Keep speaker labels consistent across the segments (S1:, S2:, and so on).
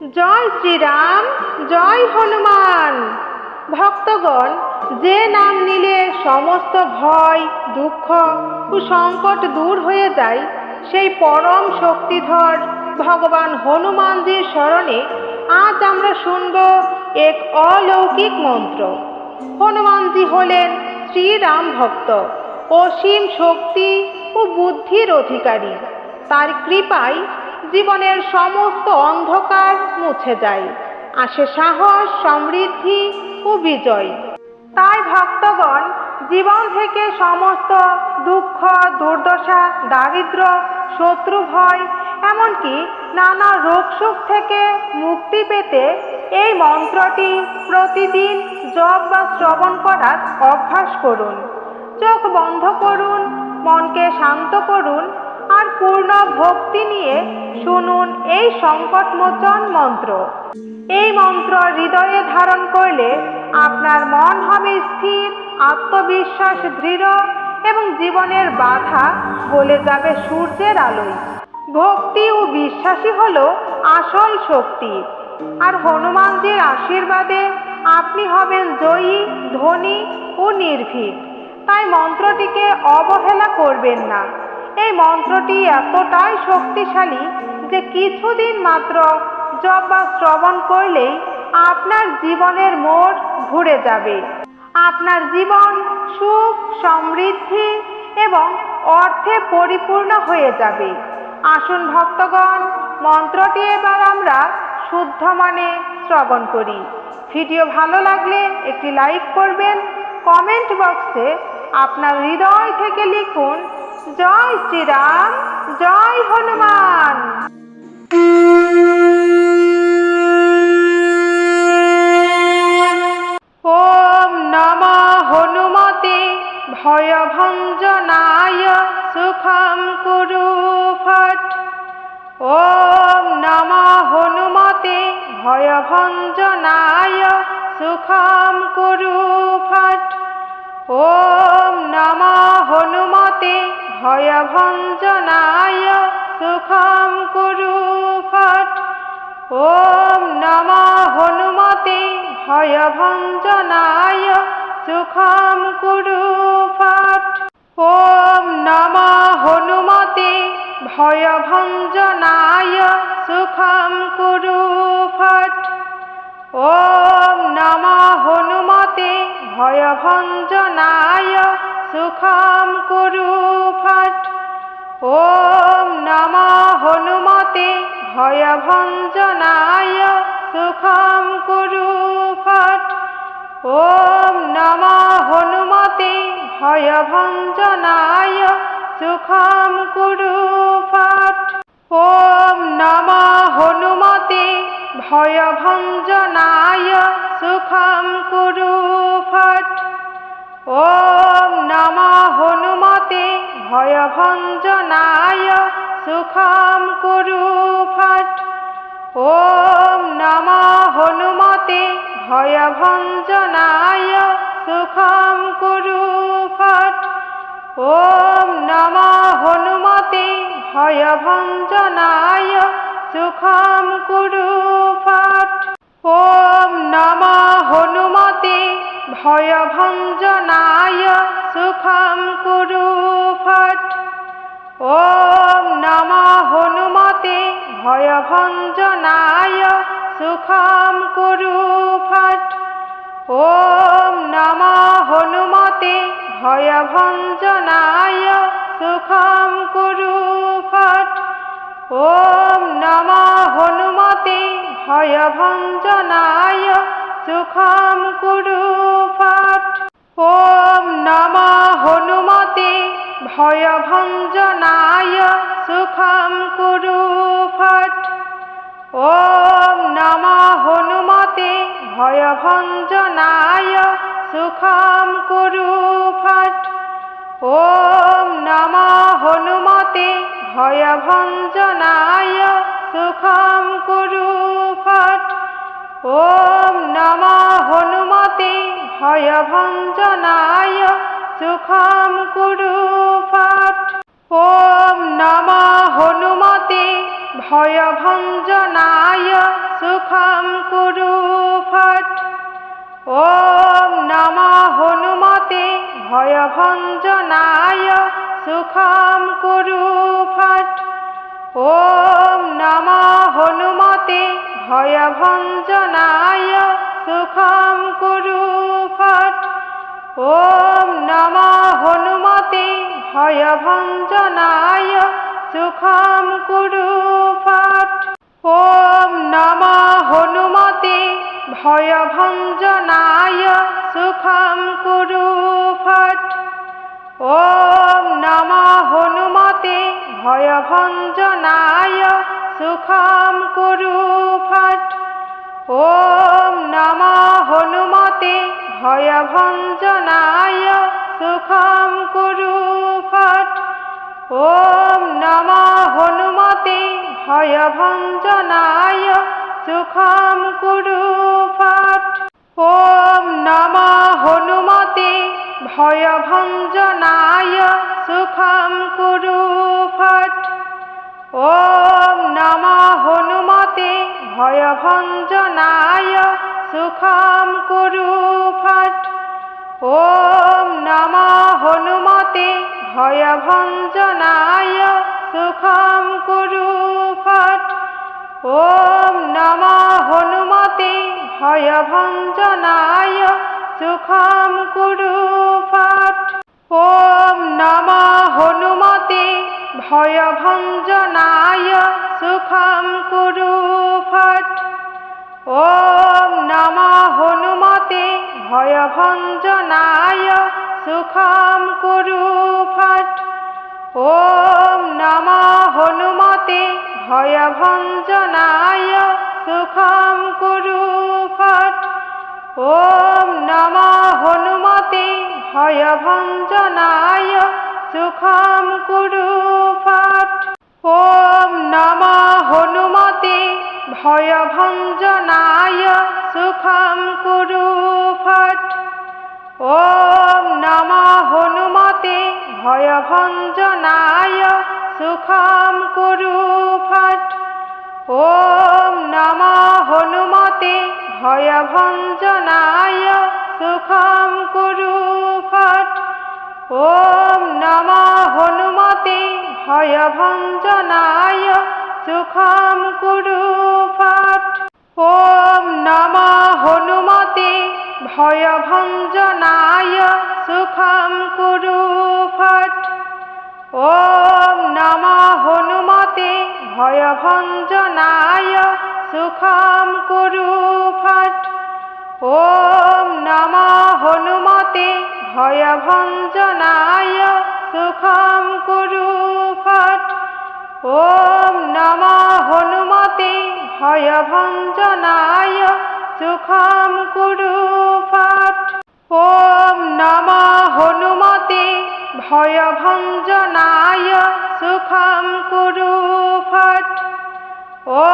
S1: জয় শ্রীরাম, জয় হনুমান। ভক্তগণ, যে নাম নিলে সমস্ত ভয়, দুঃখ ও সংকট দূর হয়ে যায়, সেই পরম শক্তিধর ভগবান হনুমানজির স্মরণে আজ আমরা শুনব এক অলৌকিক মন্ত্র। হনুমানজি হলেন শ্রীরাম ভক্ত, অসীম শক্তি ও বুদ্ধির অধিকারী। তার কৃপায় জীবনের সমস্ত অন্ধকার মুছে যায়। আসে সাহস, সমৃদ্ধি ও বিজয়। তাই ভক্তগণ জীবন থেকে সমস্ত দুঃখ, দুর্দশা, দারিদ্র শত্রু ভয় এমনকি নানা রোগ সুখ থেকে মুক্তি পেতে এই মন্ত্রটি প্রতিদিন জপ বা শ্রবণ করার অভ্যাস করুন। চোখ বন্ধ করুন, মনকে শান্ত করুন পূর্ণ ভক্তি নিয়ে শুনুন এই সংকটমোচন মন্ত্র। এই মন্ত্র হৃদয়ে ধারণ করলে আপনার মন হবে স্থির, আত্মবিশ্বাস দৃঢ় এবং জীবনের বাধা গলে যাবে সূর্যের আলোয়। ভক্তি ও বিশ্বাসী হল আসল শক্তি। আর হনুমানজির আশীর্বাদে আপনি হবেন জয়ী, ধনী ও নির্ভীক। তাই মন্ত্রটিকে অবহেলা করবেন না। এই মন্ত্রটি এতটাই শক্তিশালী যে কিছুদিন মাত্র জপ বা শ্রবণ করলেই আপনার জীবনের মোড় ঘুরে যাবে। আপনার জীবন সুখ, সমৃদ্ধি এবং অর্থে পরিপূর্ণ হয়ে যাবে। আসুন ভক্তগণ, মন্ত্রটি এবার আমরা শুদ্ধ মানে শ্রবণ করি। ভিডিও ভালো লাগলে একটি লাইক করবেন, কমেন্ট বক্সে আপনার হৃদয় থেকে লিখুন, জয় শ্রীরাম, জয় হনুমান। ওম নম হনুমতে ভয়ভঞ্জনায় সুখম কুরু ফট। ওম নম হনুমতে ভয়ভঞ্জনায় সুখম কুরু ফট। ওম নম হনুমতে ভয়ভঞ্জনায় সুখম কুরু ফট। ওম নম হনুমতে ভয়ভঞ্জনায় সুখম কুরু ফট। ওম নম হনুমতে ভয়ভঞ্জনায় সুখম কুরু ফট। ওম নম হনুমতে ভয়ভঞ্জনায় সুখম কুরু ফট। ওম নম হনুমতে ভয়ভঞ্জনায় সুখম কুরু ফট। ওম নম হনুমতে ভয়ভঞ্জনায় সুখম কুরু ফট। ॐ नमो हनुमते भयभञ्जनाय सुखं कुरु फट् ॐ नमो हनुमते भयभञ्जनाय सुखं कुरु फट् ॐ नमो हनुमते भयभञ्जनाय सुखं कुरु फट् ॐ नमो हनुमते ভয়ভঞ্জনায় সুখম কুরু ফট ওম নম হনুমতে ভয়ভঞ্জনায় সুখম কুরু ফট ওম নম হনুমতে ভয়ভঞ্জনায় সুখম কুরু ফট ওম নম হনুমতে ভয়ভঞ্জনায় সুখম কুরু ফট ওম নম হনুমতে ভয়ভঞ্জনায় সুখম কুরু ফট ওম নম হনুমতে ভয়ভঞ্জনায় সুখম কুরু ফট ওম নম হনুমতে ভয়ভঞ্জনায় সুখম কুরু ফট। ওম নম হনুমতে ভয়ভঞ্জনায় সুখম কুরু ফট। ওম নম হনুমতে ভয়ভঞ্জনায় সুখম কুরু ফট। ওম নম হনুমতে ভয়ভঞ্জনায় সুখম কুরু ফট। ওম নম হনুমতে ভয়ভঞ্জনায় সুখম কুরু ফট। ওম নম হনুমতে ভয়ভঞ্জনায় সুখম কুরু ফট। ওম নম হনুমতে ভয়ভঞ্জনায় সুখম কুরু ফট। ওম নম হনু ভয়ভঞ্জনায় সুখম কুরু ফট। ও নম হনুমতে ভয়ভঞ্জনায় সুখম কুরু ফট। ও নম হনুমতে ভয়ভঞ্জনায় সুখম কুরু ফট। ও নম হনুমতে ভয়ভঞ্জনায় সুখম কুরু ভয়ভঞ্জনায় সুখম কুরু ফট। ওম নম হনুমতে ভয়ভঞ্জনায় সুখম কুরু ফট। ওম নম হনুমতে ভয়ভঞ্জনায় সুখম কুরু ফট। ওম নম হনুমতে ভয়ভঞ্জনায় সুখম কুরু ফট ওম নম হনুমতে ভয়ভঞ্জনায় সুখম কুরু ফট ওম নম হনুমতে ভয়ভঞ্জনায় সুখম কুরু ফট ওম নম হনুমতে ভয়ভঞ্জনায় সুখম কুরু ফট ওম নমা হনুমতে ভয়ভঞ্জনায় সুখম কুরু পাঠ। ওম নমা হনুমতে ভয়ভঞ্জনায় সুখম কুরু ফট ওম নমা হনুমতে ভয়ভঞ্জনায় সুখম কুরু ফট ওম নমা হনুমতে ভয়ভঞ্জনায় সুখম কুরু ফট ওম নম হনুমতে ভয়ভঞ্জনায় সুখম কুরু ফট ওম নম হনুমতে ভয়ভঞ্জনায় সুখম কুরু ফট ওম নম হনুমতে ভয়ভঞ্জনায় সুখম কুরু ফট। ওম নম হনুমতে ভয়ভঞ্জনায় সুখম কুরু ফট। ওম নম হনুমতে ভয়ভঞ্জনায় সুখম কুরু ফট। ওম নম হনুমতে ভয়ভঞ্জনায় সুখম কুরু ফট। ও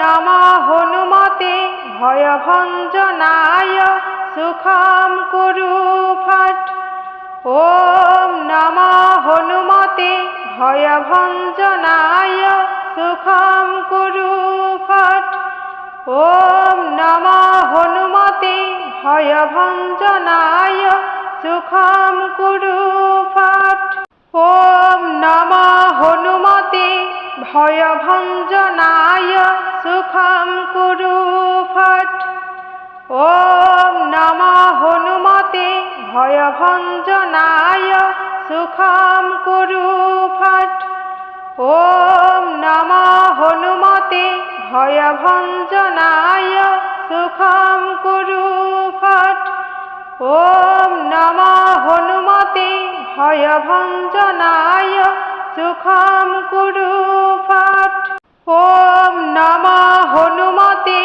S1: নম হনুমতে ভয়ভঞ্জনায় সুখম কুরু ফট। ও নম হনুমতে ভয়ভঞ্জনায় সুখম কুরু ফট। ও নম হনুমতে ভয়ভঞ্জনায় সুখম কুরু পাঠ। ওম নম হনুমতে ভয়ভঞ্জনায় সুখম কুরু ফাট ওম নম হনুমতে ভয়ভঞ্জনায় সুখম কুরু ফাট ওম নম হনুমতে ভয়ভঞ্জনায় সুখম কুরু ফাট ওম নম হনুমতে ভয়ভঞ্জনায় সুখম কুরু পাঠ। ওম নম হনুমতে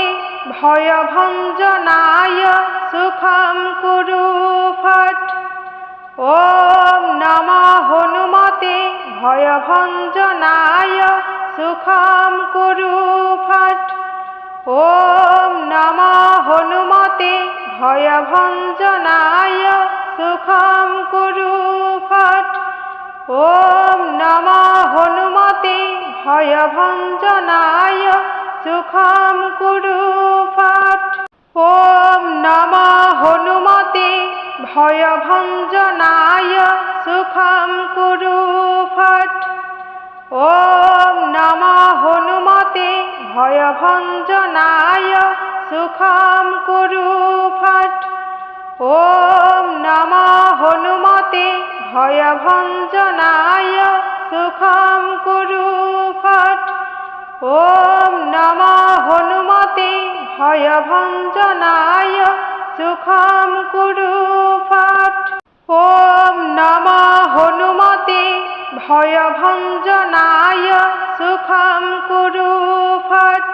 S1: ভয়ভঞ্জনায় সুখম কুরু ফট ওম নম হনুমতে ভয়ভঞ্জনায় সুখম কুরু ফট ওম নম হনুমতে ভয়ভঞ্জনায় সুখম কুরু ফট ওম নম হনুমতে ভয়ভঞ্জনায় সুখম কুরু ফট ওম নম হনুমতে ভয়ভঞ্জনায় সুখম কুরু ফট ওম নম হনুমতে ভয়ভঞ্জনায় সুখম কুরু ফট। ওম নমা হনুমতে ভয়ভঞ্জনায় সুখম কুরু ফট। ওম নমা হনুমতে ভয়ভঞ্জনায় সুখম কুরু ফট। ওম নমা হনুমতে ভয়ভঞ্জনায় সুখম কুরু ফট।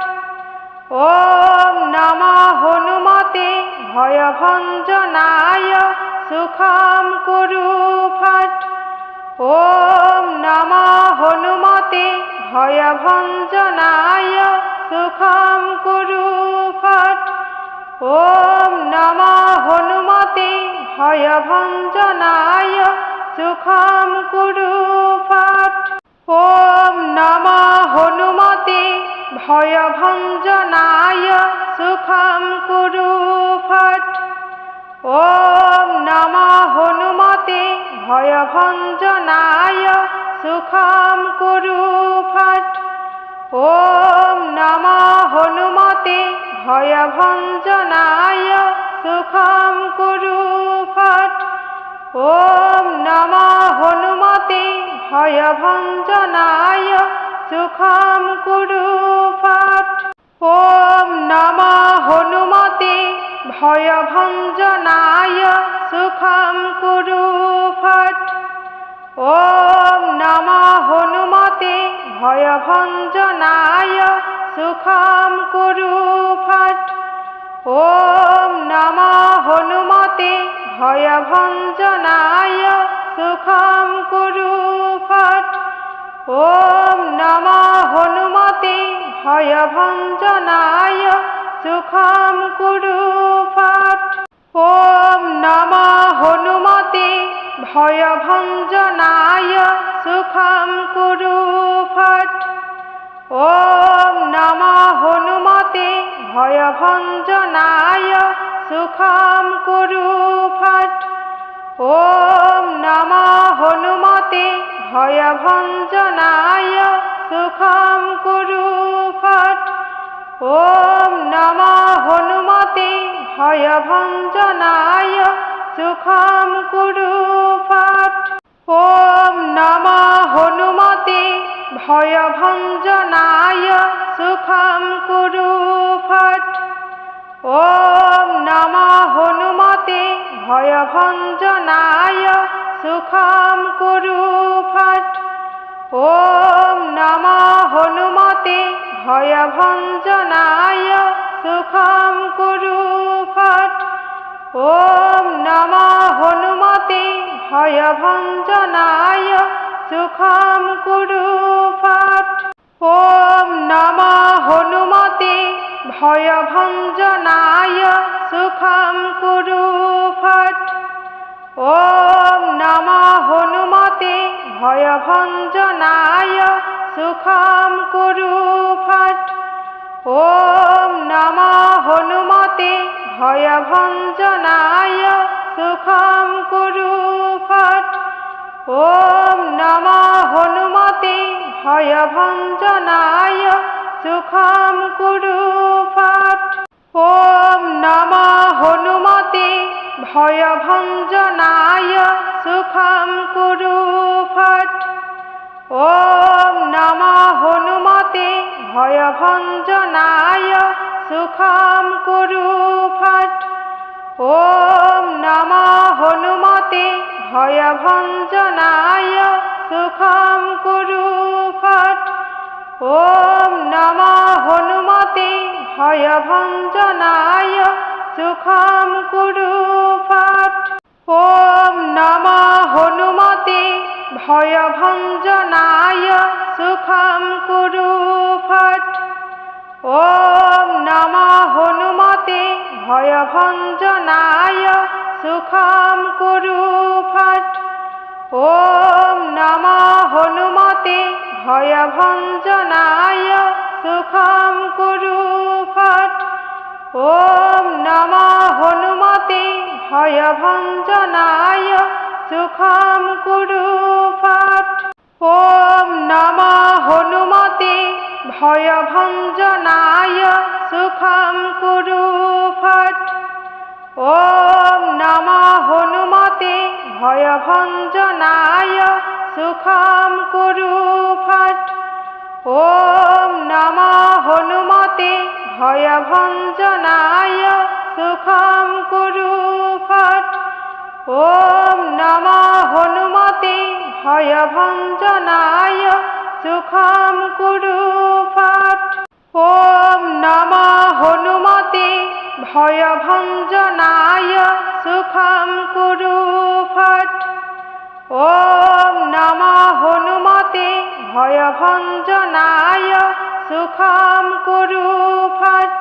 S1: ওম ভয়ভঞ্জনায় সুখম কুরু ফট ওম নম হনুমতে ভয়ভঞ্জনায় সুখম কুরু ফট ওম নম হনুমতে ভয়ভঞ্জনায় সুখম কুরু ফট ওম নম হনুমতে ভয়ভঞ্জনায় সুখম কুরু ফট। ও নম হনুমতে ভয়ভঞ্জনায় সুখম কুরু ফট। ও নম হনুমতে ভয়ভঞ্জনায় সুখম কুরু ফট। ও নম হনুমতে ভয়ভঞ্জনায় সুখম কুরু পাঠ। ওম নম হনুমতে ভয়ভঞ্জনায় সুখম কুরু ফাট ওম নম হনুমতে ভয়ভঞ্জনায় সুখম কুরু ফাট ওম নম হনুমতে ভয়ভঞ্জনায় সুখম কুরু ফাট ওম নমা হনুমতে ভয়ভঞ্জনায় সুখম কুরু ফাট ওম নমা হনুমতে ভয়ভঞ্জনায় সুখম কুরু ফাট ওম নমা হনুমতে ভয়ভঞ্জনায় সুখম কুরু ফাট ওম নমা হনুমতে ভয়ভঞ্জনায় সুখম কুরু ফট। ওম নমা হনুমতে ভয়ভঞ্জনায় সুখম কুরু ফট। ওম নমা হনুমতে ভয়ভঞ্জনায় সুখম কুরু ফট। ॐ नमो हनुमते भयभञ्जनाय सुखं कुरु फट् ॐ नमो हनुमते भयभञ्जनाय सुखं कुरु फट् ॐ नमो हनुमते भयभञ्जनाय सुखं कुरु फट् ॐ नमो हनुमते भयभञ्जन ফট ও নমা হনুমতে ভয়ভঞ্জনায় সুখম কুরুফাট ও নমা হনুমতে ভয়ভঞ্জনায় সুখম কুরু ফট ওম নমা হনুমতে ভয়ভঞ্জনায় সুখম কুরুফাট ॐ नमो हनुमते भयभञ्जनाय सुखं कुरु फट् ॐ नमो हनुमते भयभञ्जनाय सुखं कुरु फट् ॐ नमो हनुमते भयभञ्जनाय सुखं कुरु फट् ওম নম হনুমতে ভয়ভঞ্জনায় সুখম কুরু পাঠ। ওম নম হনুমতে ভয়ভঞ্জনায় সুখম কুরু পাঠ। ওম নম হনুমতে ভয়ভঞ্জনায় সুখম কুরু পাঠ। ওম নম হনুমতে ভয়ভঞ্জনায় সুখম কুরু ফট ওম নম হনুমতে ভয়ভঞ্জনায় সুখম কুরু ফট ওম নম হনুমতে ভয়ভঞ্জনায় সুখম কুরু ফট ওম নম হনুমতে ভয়ভঞ্জনায় সুখম কুরু ফট। ওম নমা হনুমতে ভয়ভঞ্জনায় সুখম কুরু ফট। ওম নমা হনুমতে ভয়ভঞ্জনায় সুখম কুরু ফট। ওম নমা হনুমতে ভয়ভঞ্জনায় সুখম কুরু ফট। ওম নম হনুমতে ভয়ভঞ্জনায় সুখম কুরু ফট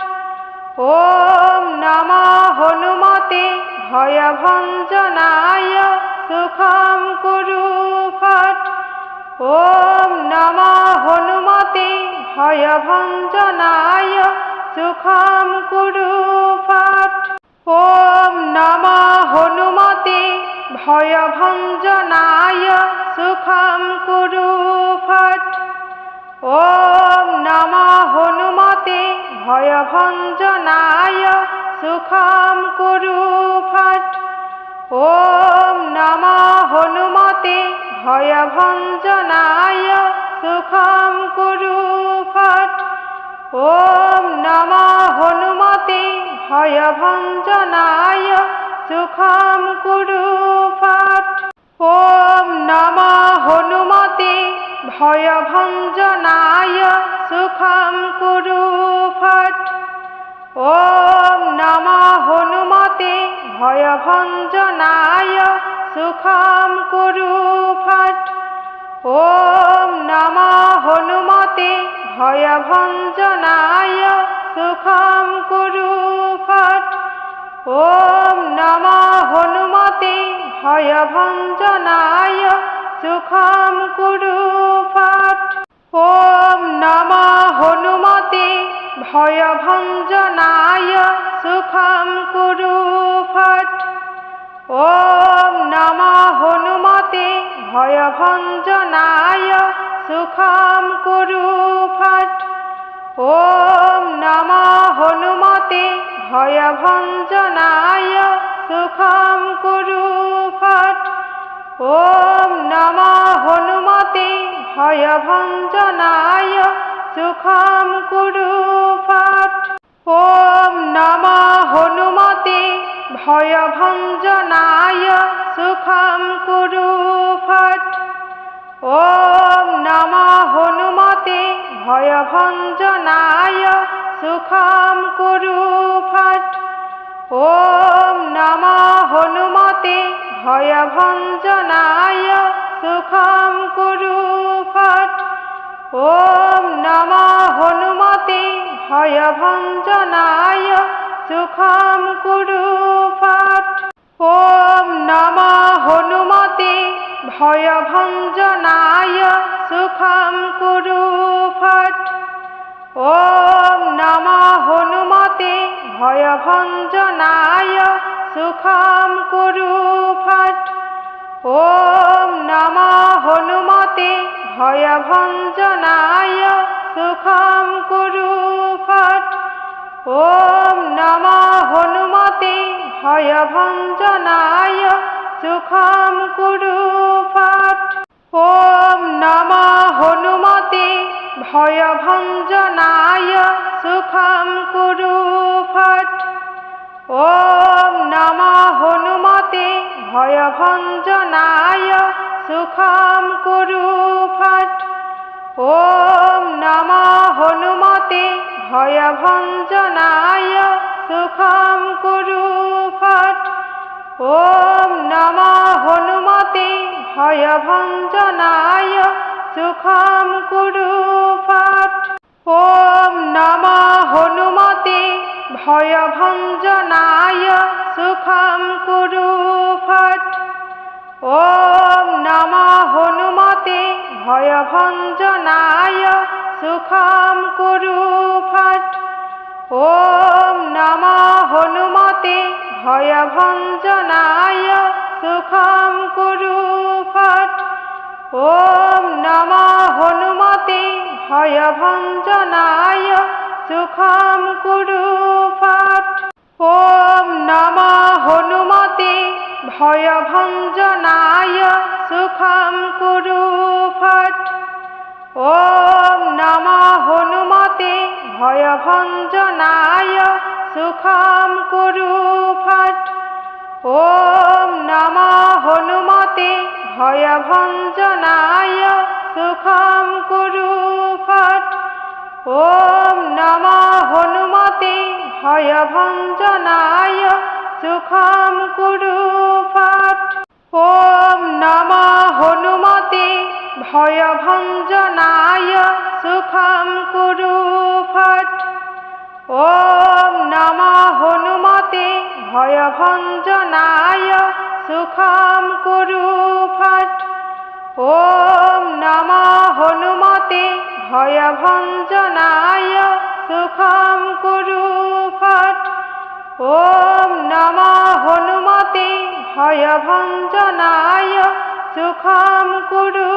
S1: ওম নম হনুমতে ভয়ভঞ্জনায় সুখম কুরু ফট ওম নম হনুমতে ভয়ভঞ্জনায় সুখম কুরু ফট ওম নম হনুমতে ভয়ভঞ্জনায় সুখম কুরু ফট। ও নম হনুমতে ভয়ভঞ্জনায় সুখম কুরু ফট। ও নম হনুমতে ভয়ভঞ্জনায় সুখম কুরু ফট। ও নম হনুমতে ভয়ভঞ্জনায় সুখম কুরু ফাট ওম নম হনুমতে ভয়ভঞ্জনায় সুখম কুরু ফাট ওম নম হনুমতে ভয়ভঞ্জনায় সুখম কুরু ফাট ওম নম হনুমতে ভয়ভঞ্জনায় সুখম কুরু ফাট ওম নমা হনুমতে ভয়ভঞ্জনায় সুখম কুরু পাঠ। ওম নমা হনুমতে ভয়ভঞ্জনায় সুখম কুরু ফট ওম নমা হনুমতে ভয়ভঞ্জনায় সুখম কুরু ফট ওম নমা হনুমতে ভয়ভঞ্জনায় সুখম কুরু ফট। ও নম হনুমতে ভয়ভঞ্জনায় সুখম কুরু ফট। ও নম হনুমতে ভয়ভঞ্জনায় সুখম কুরু ফট। ও নম হনুমতে ভয়ভঞ্জনায় সুখাম কুরু ফট। ওম নমা হনুমতে ভয়ভঞ্জনায় সুখাম কুরু ফট। ওম নমা হনুমতে ভয়ভঞ্জনায় সুখাম কুরু ফট। ওম নমা হনুমতে ভয়ভঞ্জনায় সুখাম কুরু ফট। ওম নম হনুমতে ভয়ভঞ্জনায় সুখম কুরু ফট। ওম নম হনুমতে ভয়ভঞ্জনায় সুখম কুরু ফট। ওম নম হনুমতে ভয়ভঞ্জনায় সুখম কুরু ॐ नमः हनुमते भयभञ्जनाय सुखं कुरु फट् ॐ नमः हनुमते भयभञ्जनाय सुखं कुरु फट् ॐ नमः हनुमते भयभञ्जनाय सुखं कुरु फट् ওম নম হনুমতে ভয়ভঞ্জনায় সুখম কুরু পাঠ। ওম নম হনুমতে ভয়ভঞ্জনায় সুখম কুরু পাঠ। ওম নম হনুমতে ভয়ভঞ্জনায় সুখম কুরু পাঠ। ওম নম হনুমতে ভয়ভঞ্জনা সুখম কুরু ফট। ওম নম হনুমতে ভয়ভঞ্জনা সুখম কুরু ফট। ওম নম হনুমতে ভয়ভঞ্জনা সুখম কুরু ফট। ওম নম হনুমতে ভয়ভঞ্জনায় সুখম কুরু ফট। ওম নম হনুমতে ভয়ভঞ্জনায় সুখম কুরু ফট। ওম নম হনুমতে ভয়ভঞ্জনায় সুখম কুরু ফট। ওম নম হনুমতে ভয়ভঞ্জনায় সুখম কুরু ফট। ও নম হনুমতে ভয়ভঞ্জনায় সুখম কুরু ফট। ও নম হনুমতে ভয়ভঞ্জনায় সুখম কুরু ফট। ও নম হনুমতে ভয়ভঞ্জনায় সুখম কুরু